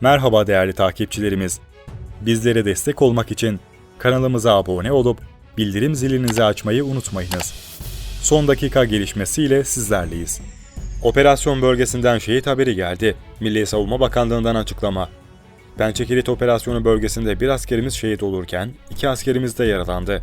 Merhaba değerli takipçilerimiz. Bizlere destek olmak için kanalımıza abone olup bildirim zilinizi açmayı unutmayınız. Son dakika gelişmesiyle sizlerleyiz. Operasyon bölgesinden şehit haberi geldi. Milli Savunma Bakanlığı'ndan açıklama. Pençekilit operasyonu bölgesinde bir askerimiz şehit olurken iki askerimiz de yaralandı.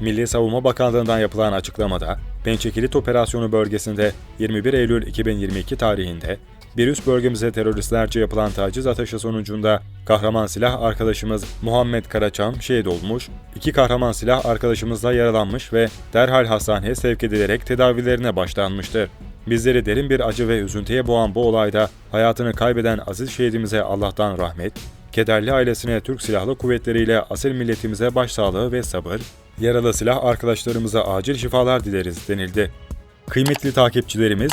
Milli Savunma Bakanlığı'ndan yapılan açıklamada, Pençekilit operasyonu bölgesinde 21 Eylül 2022 tarihinde bir üst bölgemize teröristlerce yapılan taciz ateşi sonucunda kahraman silah arkadaşımız Muhammed Karaçam şehit olmuş, iki kahraman silah arkadaşımız da yaralanmış ve derhal hastaneye sevk edilerek tedavilerine başlanmıştır. Bizleri derin bir acı ve üzüntüye boğan bu olayda hayatını kaybeden aziz şehidimize Allah'tan rahmet, kederli ailesine Türk Silahlı Kuvvetleri ile asil milletimize başsağlığı ve sabır, yaralı silah arkadaşlarımıza acil şifalar dileriz denildi. Kıymetli takipçilerimiz,